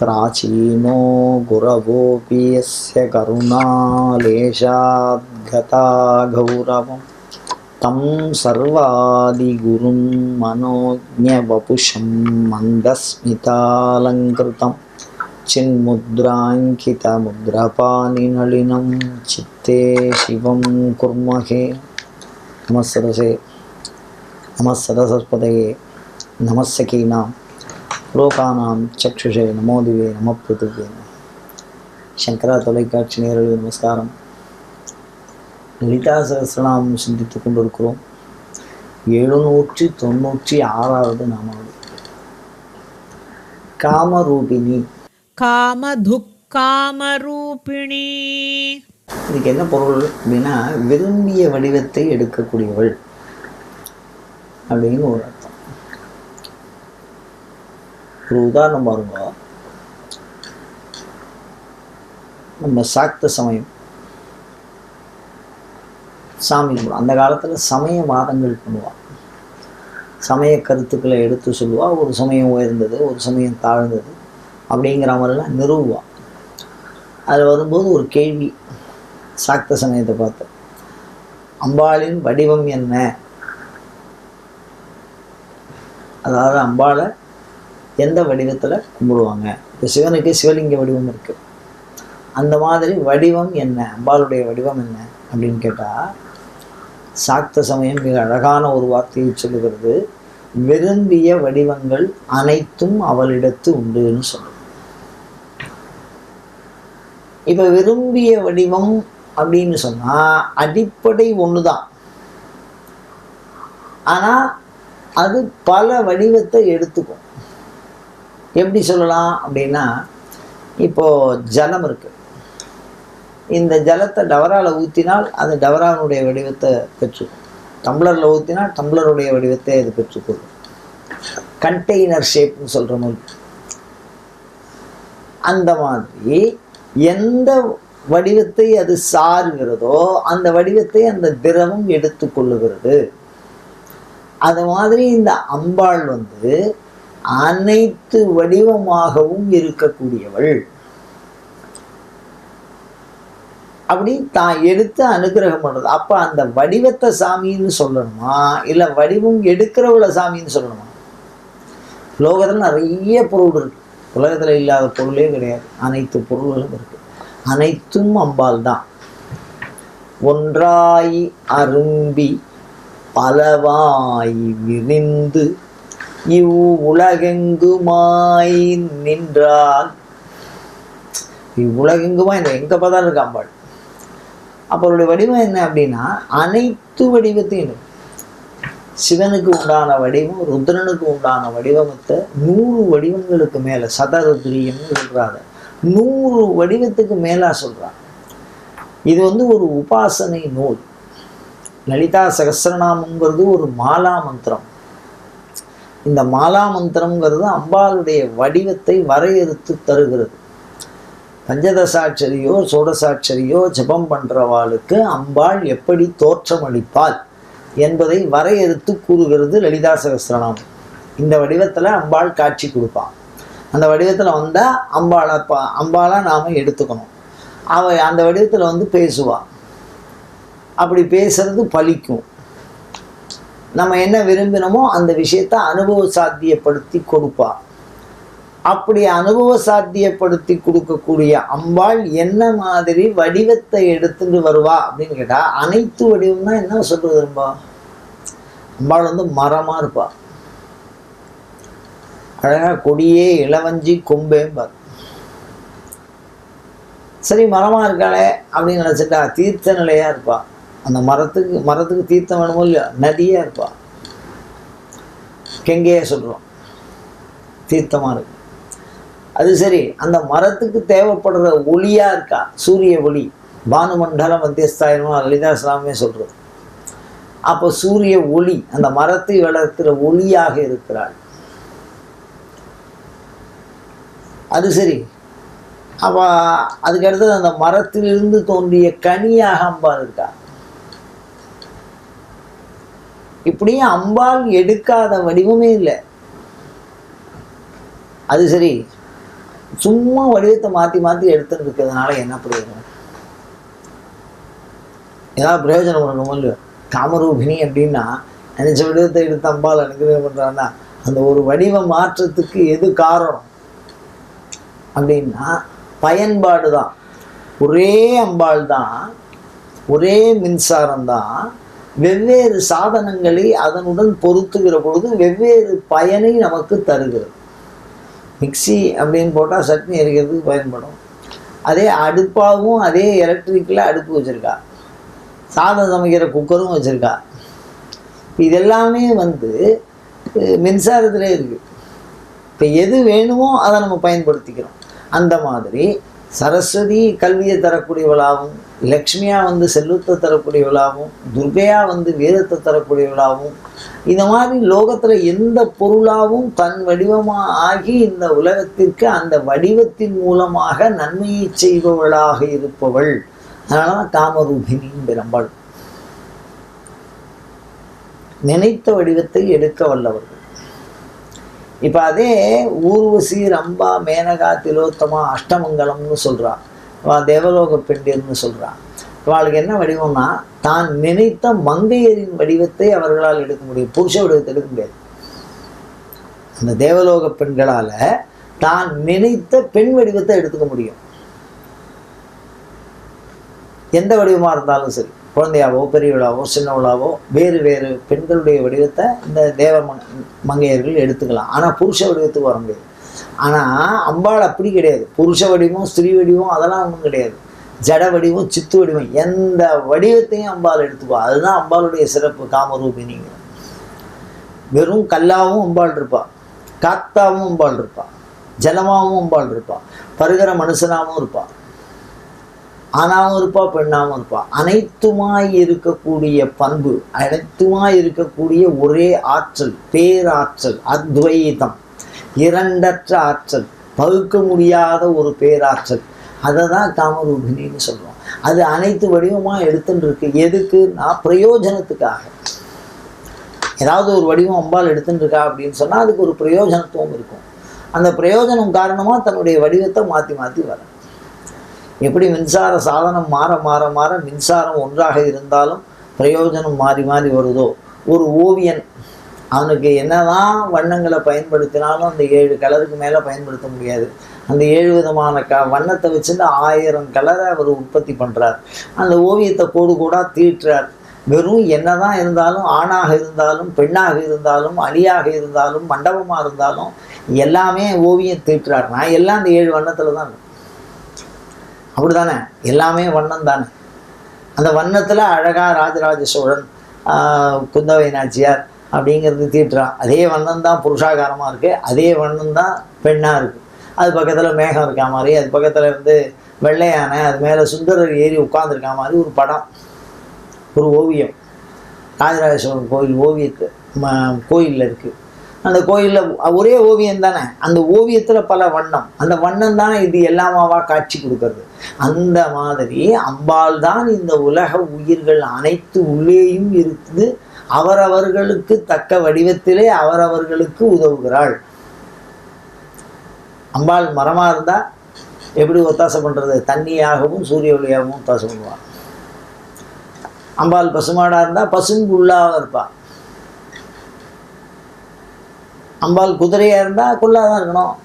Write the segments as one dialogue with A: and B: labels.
A: ప్రాచీనో గురవోపి యస్య కరుణాలేశాద్గతా గౌరవం తం సర్వాదిగురుం మనోజ్ఞవపుషం మందస్మితాలంకృతం చిన్ముద్రాంకితముద్రపానినళినం చిత్తే శివం కుర్మహే నమస్సరసే నమస్సరస్పదయే నమస్సకీనాం லோகானாம் சக்ஷுஷே நமோதிவே நம பிருத்துவே சங்கரா தொலைக்காட்சி நேரடி நமஸ்காரம். லலிதா சகசிரநாமம் சிந்தித்துக் கொண்டிருக்கிறோம். எழுநூற்றி தொண்ணூற்றி ஆறாவது நாமாவளி. காமரூபிணி.
B: காமதுக்காமரூபிணி.
A: இதுக்கு என்ன பொருள் அப்படின்னா விரும்பிய வடிவத்தை எடுக்கக்கூடியவள் அப்படின்னு ஒரு ஒரு உதாரணம் பாருங்க. நம்ம சாக்த சமயம். சாமி அந்த காலத்தில் சமய வாதங்கள் பண்ணுவாள் சமய கருத்துக்களை எடுத்து சொல்லுவாள் ஒரு சமயம் உயர்ந்தது ஒரு சமயம் தாழ்ந்தது அப்படிங்கிற மாதிரிலாம் நிறுவுவாள் அதில் வரும்போது ஒரு கேள்வி. சாக்த சமயத்தை பார்த்து அம்பாளின் வடிவம் என்ன? அதாவது அம்பாளை எந்த வடிவத்தில் கும்பிடுவாங்க? இப்போ சிவனுக்கு சிவலிங்க வடிவம் இருக்குது அந்த மாதிரி வடிவம் என்ன? அம்பாளுடைய வடிவம் என்ன? அப்படின்னு கேட்டால் சாக்த சமயம் மிக அழகான ஒரு வார்த்தையை சொல்லுகிறது. விரும்பிய வடிவங்கள் அனைத்தும் அவளிடத்து உண்டுன்னு சொல்லுது. இப்போ விரும்பிய வடிவம் அப்படின்னு சொன்னால் அடிப்படை ஒன்று தான் ஆனால் அது பல வடிவத்தை எடுத்துக்கும். எப்படி சொல்லலாம் அப்படின்னா இப்போ ஜலம் இருக்குது இந்த ஜலத்தை டவராவில் ஊற்றினால் அது டவரானுடைய வடிவத்தை பெற்றுக்கும் டம்ளரில் ஊற்றினால் டம்ளருடைய வடிவத்தை அது பெற்றுக்கொள்ளும் கண்டெய்னர் ஷேப்னு சொல்கிற மாதிரி அந்த மாதிரி எந்த வடிவத்தை அது சாருகிறதோ அந்த வடிவத்தை அந்த திரவம் எடுத்துக்கொள்ளுகிறது அது மாதிரி இந்த அம்பாள் வந்து அனைத்து வடிவமாகவும் இருக்கக்கூடியவள். அப்படி தான் எடுத்து அனுகிரகம் பண்ணுறது அப்ப அந்த வடிவத்தை சாமின்னு சொல்லணுமா? இல்ல வடிவம் எடுக்கிறவளை சாமின்னு சொல்லணுமா? லோகத்துல நிறைய பொருள் இருக்கு. உலகத்துல இல்லாத பொருளே கிடையாது. அனைத்து பொருள்களும் இருக்கு. அனைத்தும் அம்பாள் தான். ஒன்றாய் அரும்பி பலவாய் விரிந்து இவ் உலகெங்குமாய் நின்றால் இவ்வுலகெங்குமாய் இந்த எங்க பார்த்தாலும் இருக்கு அம்பாள் அப்போ அவருடைய வடிவம் என்ன அப்படின்னா அனைத்து வடிவத்தையும் சிவனுக்கு உண்டான வடிவம் ருத்ரனுக்கு உண்டான வடிவமத்தை நூறு வடிவங்களுக்கு மேலே சதருத்ரியம்னு சொல்கிறாங்க நூறு வடிவத்துக்கு மேலா சொல்கிறாங்க இது வந்து ஒரு உபாசனை நூல். லலிதா சகசிரநாமங்கிறது ஒரு மாலா மந்திரம். இந்த மாலா மந்திரம்ங்கிறது அம்பாளுடைய வடிவத்தை வரையறுத்து தருகிறது. பஞ்சதசாட்சரியோ சோடசாட்சரியோ ஜெபம் பண்ணுறவாளுக்கு அம்பாள் எப்படி தோற்றமளிப்பாள் என்பதை வரையறுத்து கூறுகிறது லலிதா சகசிரநாமம். இந்த வடிவத்தில் அம்பாள் காட்சி கொடுப்பான் அந்த வடிவத்தில் வந்தால் அம்பாளை பா அம்பாளாக நாம் எடுத்துக்கணும். அவ அந்த வடிவத்தில் வந்து பேசுவாள் அப்படி பேசுறது பலிக்கும் நம்ம என்ன விரும்பினோமோ அந்த விஷயத்தை அனுபவ சாத்தியப்படுத்தி கொடுப்பா. அப்படி அனுபவ சாத்தியப்படுத்தி கொடுக்கக்கூடிய அம்பாள் என்ன மாதிரி வடிவத்தை எடுத்துட்டு வருவா அப்படின்னு கேட்டா அனைத்து வடிவம்னா என்ன சொல்றது அம்பாள் வந்து மரமா இருப்பா. அழகா கொடியே இளவஞ்சி கொம்பேம்பார் சரி மரமா இருக்காளே அப்படின்னு நினச்சிட்டா தீர்த்த நிலையா இருப்பா. அந்த மரத்துக்கு மரத்துக்கு தீர்த்தம் வேணுமோ இல்லையா நதியா இருப்பா. கெங்கையாக சொல்கிறோம் தீர்த்தமா இருக்கு. அது சரி அந்த மரத்துக்கு தேவைப்படுற ஒளியா இருக்கா? சூரிய ஒளி. பானுமண்டல மத்தியஸ்தாயிரமா லலிதா இஸ்லாமே சொல்றது. அப்போ சூரிய ஒளி அந்த மரத்தை வளர்க்கிற ஒளியாக இருக்கிறாள். அது சரி. அப்போ அதுக்கு அடுத்தது அந்த மரத்திலிருந்து தோன்றிய கனியாக அம்பாள் இருக்கா? இப்படியும் அம்பாள் எடுக்காத வடிவமே இல்லை. அது சரி. சும்மா வடிவத்தை மாற்றி மாற்றி எடுத்துட்டு இருக்கிறதுனால என்ன பிரயோஜனம்? ஏதாவது பிரயோஜனம் பண்ணணுமோ இல்லையோ? காமரூபிணி அப்படின்னா நினைச்ச வடிவத்தை எடுத்து அம்பாள் அனுகிரகம் பண்ணுறான்னா அந்த ஒரு வடிவ மாற்றத்துக்கு எது காரணம்? அப்படின்னா பயன்பாடு தான் ஒரே அம்பாள் தான் ஒரே மின்சாரம் தான் வெவ்வேறு சாதனங்களை அதனுடன் பொருத்துகிற பொழுது வெவ்வேறு பயனை நமக்கு தருகிறது. மிக்சி அப்படின்னு போட்டால் சட்னி அரைக்கிறதுக்கு பயன்படும். அதே அடுப்பாகவும் அதே எலக்ட்ரிக்கில் அடுப்பு வச்சுருக்கா. சாதம் சமைக்கிற குக்கரும் வச்சுருக்கா. இதெல்லாமே வந்து மின்சாரத்திலே இருக்குது இப்போ எது வேணுமோ அதை நம்ம பயன்படுத்திக்கிறோம். அந்த மாதிரி சரஸ்வதி கல்வியை தரக்கூடியவளாகவும் லக்ஷ்மியா வந்து செல்வத்தை தரக்கூடியவளாகவும் துர்கையா வந்து வீரத்தை தரக்கூடியவளாகவும் இந்த மாதிரி லோகத்தில் எந்த பொருளாகவும் தன் வடிவமாக ஆகி இந்த உலகத்திற்கு அந்த வடிவத்தின் மூலமாக நன்மையை செய்பவளாக இருப்பவள். அதனால தான் காமரூபினியும் பிரம்பள் நினைத்த வடிவத்தை எடுக்க வல்லவர்கள். இப்போ அதே ஊர்வசி ரம்பா மேனகா திலோத்தமா அஷ்டமங்கலம்னு சொல்கிறாள் தேவலோக பெண்டிர்னு சொல்கிறான் அவளுக்கு என்ன வடிவம்னா தான் நினைத்த மங்கையரின் வடிவத்தை அவர்களால் எடுக்க முடியும். புருஷ வடிவத்தை எடுக்க முடியாது. அந்த தேவலோக பெண்களால் தான் நினைத்த பெண் வடிவத்தை எடுத்துக்க முடியும். எந்த வடிவமாக இருந்தாலும் சரி. குழந்தையாவோ பெரியவளாவோ சின்னவளாவோ வேறு வேறு பெண்களுடைய வடிவத்தை இந்த தேவ மங்கையர்கள் எடுத்துக்கலாம். ஆனால் புருஷ வடிவத்துக்கு வர முடியாது. ஆனால் அம்பாள் அப்படி கிடையாது. புருஷ வடிவம் ஸ்திரீ வடிவம் அதெல்லாம் ஒன்றும் கிடையாது. ஜட வடிவம் சித்து வடிவம் எந்த வடிவத்தையும் அம்பாள் எடுத்துக்குவா அதுதான் அம்பாளுடைய சிறப்பு காமரூபினிங்க வெறும் கல்லாவும் அம்பாள் இருப்பா. காத்தாவும் அம்பாள் இருப்பா. ஜலமாகவும் அம்பாள் இருப்பா. பருகிற மனுஷனாகவும் இருப்பா. ஆணாவும் இருப்பா பெண்ணாவும் இருப்பா. அனைத்துமாய் இருக்கக்கூடிய பண்பு அனைத்துமாய் இருக்கக்கூடிய ஒரே ஆற்றல் பேராற்றல் அத்வைதம். இரண்டற்ற ஆற்றல். பகுக்க முடியாத ஒரு பேராற்றல். அதை தான் காமரூபிணின்னு சொல்லுவோம் அது அனைத்து வடிவமாக எடுத்துட்டு இருக்கு எதுக்குன்னா பிரயோஜனத்துக்காக. ஏதாவது ஒரு வடிவம் அம்பாள் எடுத்துட்டு இருக்கா அப்படின்னு சொன்னால் அதுக்கு ஒரு பிரயோஜனத்துவம் இருக்கும். அந்த பிரயோஜனம் காரணமாக தன்னுடைய வடிவத்தை மாற்றி மாற்றி வர எப்படி மின்சார சாதனம் மாற மாற மாற மின்சாரம் ஒன்றாக இருந்தாலும் பிரயோஜனம் மாறி மாறி வருதோ? ஒரு ஓவியன் அவனுக்கு என்னதான் வண்ணங்களை பயன்படுத்தினாலும் அந்த ஏழு கலருக்கு மேலே பயன்படுத்த முடியாது. அந்த ஏழு விதமான க வண்ணத்தை வச்சுட்டு ஆயிரம் கலரை அவர் உற்பத்தி பண்ணுறார் அந்த ஓவியத்தை கோடு கூட தீட்டுறார். வெறும் என்னதான் இருந்தாலும் ஆணாக இருந்தாலும் பெண்ணாக இருந்தாலும் அலியாக இருந்தாலும் மண்டபமாக இருந்தாலும் எல்லாமே ஓவியம் தீட்டுறார். நான் எல்லாம் அந்த ஏழு வண்ணத்தில் தான் அப்படி தானே எல்லாமே வண்ணம் தானே? அந்த வண்ணத்தில் அழகாக ராஜராஜ சோழன் குந்தவை நாச்சியார் அப்படிங்கிறது தீட்டுறான் அதே வண்ணம் தான் புருஷாகாரமாக இருக்குது அதே வண்ணம் தான் பெண்ணாக இருக்குது அது பக்கத்தில் மேகம் இருக்கா மாதிரி அது பக்கத்தில் வந்து வெள்ளையான அது மேலே சுந்தரர் ஏறி உட்காந்துருக்கா மாதிரி ஒரு படம் ஒரு ஓவியம். ராஜராஜேஸ்வரன் கோயில் ஓவியத்து கோயிலில் இருக்குது அந்த கோயிலில் ஒரே ஓவியம் தானே. அந்த ஓவியத்தில் பல வண்ணம். அந்த வண்ணம் தானே இது எல்லாமாவா காட்சி கொடுக்கறது. அந்த மாதிரி அம்பாள் தான் இந்த உலக உயிர்கள் அனைத்து உள்ளேயும் இருக்குது அவரவர்களுக்கு தக்க வடிவத்திலே அவரவர்களுக்கு உதவுகிறாள். அம்பாள் மரமாக இருந்தால் எப்படி ஒத்தாசை பண்ணுறது தண்ணியாகவும் சூரிய ஒளியாகவும் ஒத்தாசை பண்ணுவாள் அம்பாள் பசுமாடாக இருந்தால் பசும்புல்லாக இருப்பாள் அம்பாள் குதிரையாக இருந்தால் குள்ளாக தான் இருக்கணும்.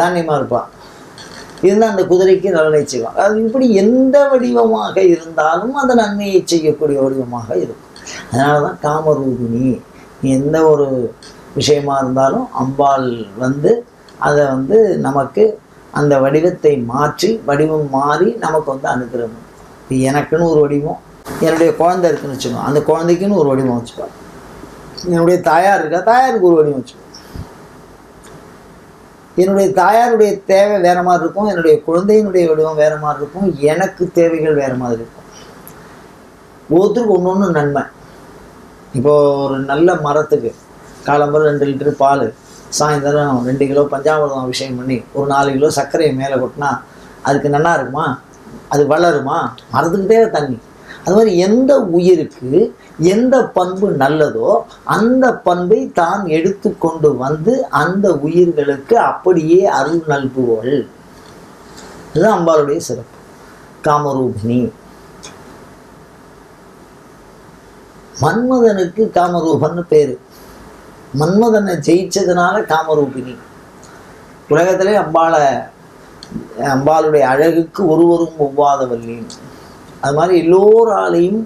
A: தானியமாக இருப்பாள் இருந்தால் அந்த குதிரைக்கு நலனை செய்வான் அது இப்படி எந்த வடிவமாக இருந்தாலும் அந்த நன்மையை செய்யக்கூடிய வடிவமாக இருக்கும். அதனால தான் காமரூபிணி எந்த ஒரு விஷயமா இருந்தாலும் அம்பாள் வந்து அதை வந்து நமக்கு அந்த வடிவத்தை மாற்றி வடிவம் மாறி நமக்கு வந்து அனுகிரகம். இப்போ எனக்குன்னு ஒரு வடிவம் என்னுடைய குழந்தை இருக்குன்னு வச்சுக்கோங்க அந்த குழந்தைக்குன்னு ஒரு வடிவம் வச்சுப்பாள் என்னுடைய தாயார் இருக்கா தாயாருக்கு ஒரு வடிவம் வச்சுக்கோங்க என்னுடைய தாயாருடைய தேவை வேற மாதிரி இருக்கும் என்னுடைய குழந்தையினுடைய வடிவம் வேறு மாதிரி இருக்கும் எனக்கு தேவைகள் வேறு மாதிரி இருக்கும். ஒவ்வொருத்தருக்கும் ஒன்று ஒன்று நன்மை. இப்போது ஒரு நல்ல மரத்துக்கு காலம்பரம் ரெண்டு லிட்டரு பால் சாயந்தரம் ரெண்டு கிலோ பஞ்சாமிரதம் அபிஷேகம் பண்ணி ஒரு நாலு கிலோ சர்க்கரையை மேலே கொட்டினா அதுக்கு நல்லா இருக்குமா? அது வளருமா? மரத்துக்கு தேவை தண்ணி. அது மாதிரி எந்த உயிருக்கு எந்த பண்பு நல்லதோ அந்த பண்பை தான் எடுத்து கொண்டு வந்து அந்த உயிர்களுக்கு அப்படியே அருள் நல்குவள். இதுதான் அம்பாளுடைய சிறப்பு. காமரூபிணி. மன்மதனுக்கு காமரூபன்னு பேர். மன்மதனை ஜெயிச்சதுனால காமரூபிணி. உலகத்திலே அம்பாளை அம்பாளுடைய அழகுக்கு ஒருவரும் ஒவ்வாதவல்லின் அது மாதிரி எல்லோராலையும்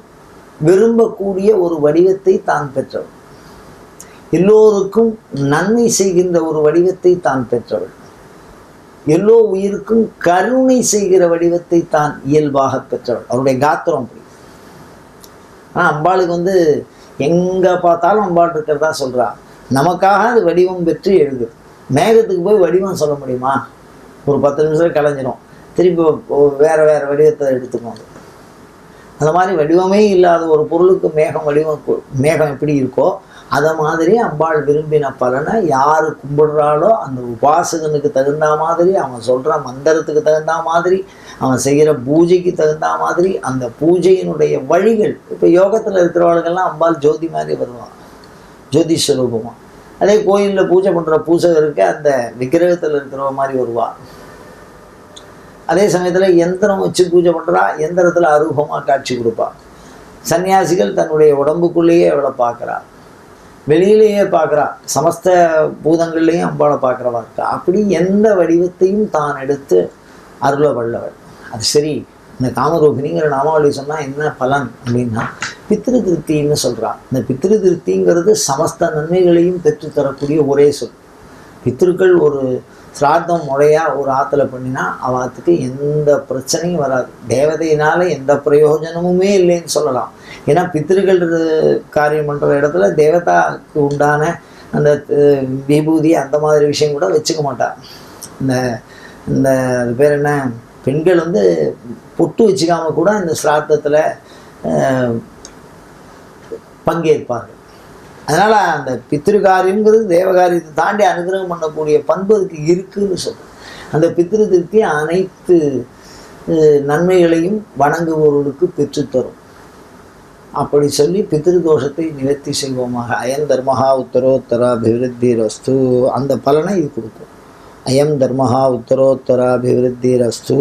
A: விரும்பக்கூடிய ஒரு வடிவத்தை தான் பெற்றவள். எல்லோருக்கும் நன்மை செய்கின்ற ஒரு வடிவத்தை தான் பெற்றவள். எல்லோ உயிருக்கும் கருணை செய்கிற வடிவத்தை தான் இயல்பாக பெற்றவள். அவருடைய காத்திரம் அப்படி. ஆனால் அம்பாளுக்கு வந்து எங்கே பார்த்தாலும் அம்பாள் இருக்கிறதா சொல்கிறா நமக்காக அது வடிவம் பெற்று எழுது. மேகத்துக்கு போய் வடிவம் சொல்ல முடியுமா? ஒரு பத்து நிமிஷம் கலைஞ்சிரும். திருப்பி வேறு வேறு வடிவத்தை எடுத்துக்கோங்க அந்த மாதிரி வடிவமே இல்லாத ஒரு பொருளுக்கு மேகம் வடிவம் மேகம் எப்படி இருக்கோ அதை மாதிரி அம்பாள் விரும்பின பலனை யார் கும்பிடுறாளோ அந்த உபாசகனுக்கு தகுந்த மாதிரி அவன் சொல்கிற மந்திரத்துக்கு தகுந்த மாதிரி அவன் செய்கிற பூஜைக்கு தகுந்த மாதிரி அந்த பூஜையினுடைய வழிகள் இப்போ யோகத்தில் இருக்கிறவளுக்கெல்லாம் அம்பாள் ஜோதி மாதிரி வருவான் ஜோதி ஸ்வரூபமாக அதே கோயிலில் பூஜை பண்ணுற பூசகருக்கு அந்த விக்கிரகத்தில் இருக்கிறவ மாதிரி வருவாள் அதே சமயத்தில் எந்திரம் வச்சு பூஜை பண்ணுறா எந்திரத்தில் அருகமாக காட்சி கொடுப்பா. சன்னியாசிகள் தன்னுடைய உடம்புக்குள்ளேயே அவளை பார்க்குறாள் வெளியிலேயே பார்க்குறா. சமஸ்த பூதங்கள்லேயும் அம்பாவை பார்க்குறவா இருக்கா. அப்படி எந்த வடிவத்தையும் தான் எடுத்து அருள வல்லவள். அது சரி இந்த காமரூபிணிங்கிற நாமாவளி சொன்னால் என்ன பலன் அப்படின்னா பித்திரு திருப்தின்னு சொல்கிறான் இந்த பித்திரு திருப்திங்கிறது சமஸ்த நன்மைகளையும் பெற்றுத்தரக்கூடிய ஒரே சொல். பித்திருக்கள் ஒரு சிராத்தம் முறையாக ஒரு ஆற்றுல பண்ணினா அவாத்துக்கு எந்த பிரச்சனையும் வராது. தேவதையினால் எந்த பிரயோஜனமுமே இல்லைன்னு சொல்லலாம். ஏன்னா பித்திருக்கள் காரியம் பண்ணுற இடத்துல தேவதாக்கு உண்டான அந்த விபூதி அந்த மாதிரி விஷயம் கூட வச்சுக்க மாட்டாள் இந்த இந்த பேர் என்ன? பெண்கள் வந்து பொட்டு வச்சுக்காம கூட இந்த சிராத்தத்தில் பங்கேற்பார்கள். அதனால் அந்த பித்திருக்காரியங்கிறது தேவகாரியத்தை தாண்டி அனுகிரகம் பண்ணக்கூடிய பண்பு அதுக்கு இருக்குன்னு சொல்றோம் அந்த பித்திரு திருப்தி அனைத்து நன்மைகளையும் வணங்குபவர்களுக்கு பெற்றுத்தரும். அப்படி சொல்லி பித்திரு தோஷத்தை நிவர்த்தி செய்வோமாக. அயம் தர்மஹா உத்தரோத்தரா அபிவிருத்திரஸ்து அந்த பலனை இது கொடுக்கும். அயம் தர்மஹா உத்தரோத்தரா அபிவிருத்திரஸ்து